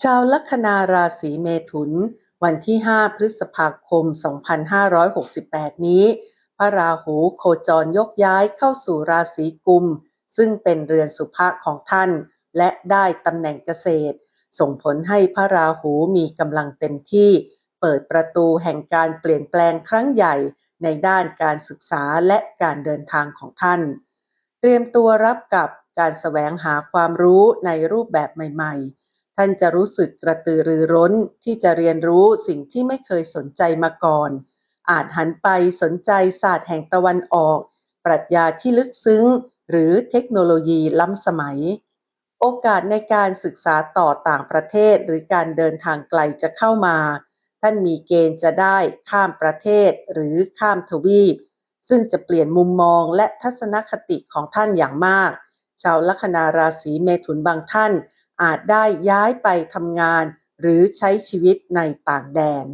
ชาวลัคนาราศีเมถุน วันที่ 5 พฤษภาคม 2568 นี้ พระราหูโคจรยกย้ายเข้าสู่ราศีกุม ซึ่งเป็นเรือนสุภะของท่าน และได้ตำแหน่งเกษตร ส่งผลให้พระราหูมีกำลังเต็มที่ เปิดประตูแห่งการเปลี่ยนแปลงครั้งใหญ่ในด้านการศึกษาและการเดินทางของท่าน เตรียมตัวรับกับการแสวงหาความรู้ในรูปแบบใหม่ ๆ ท่านจะรู้สึกกระตือรือร้นที่จะเรียนรู้สิ่งที่ไม่เคยสนใจมาก่อน อาจหันไปสนใจศาสตร์แห่งตะวันออก ปรัชญาที่ลึกซึ้ง หรือเทคโนโลยีล้ำสมัย โอกาสในการศึกษาต่อต่างประเทศหรือการเดินทางไกลจะเข้ามา ท่านมีเกณฑ์จะได้ข้ามประเทศหรือข้ามทวีป ซึ่งจะเปลี่ยนมุมมองและทัศนคติของท่านอย่างมาก ชาวลัคนาราศีเมถุนบางท่าน อาจได้ย้ายไปทำงานหรือใช้ชีวิตในต่างแดน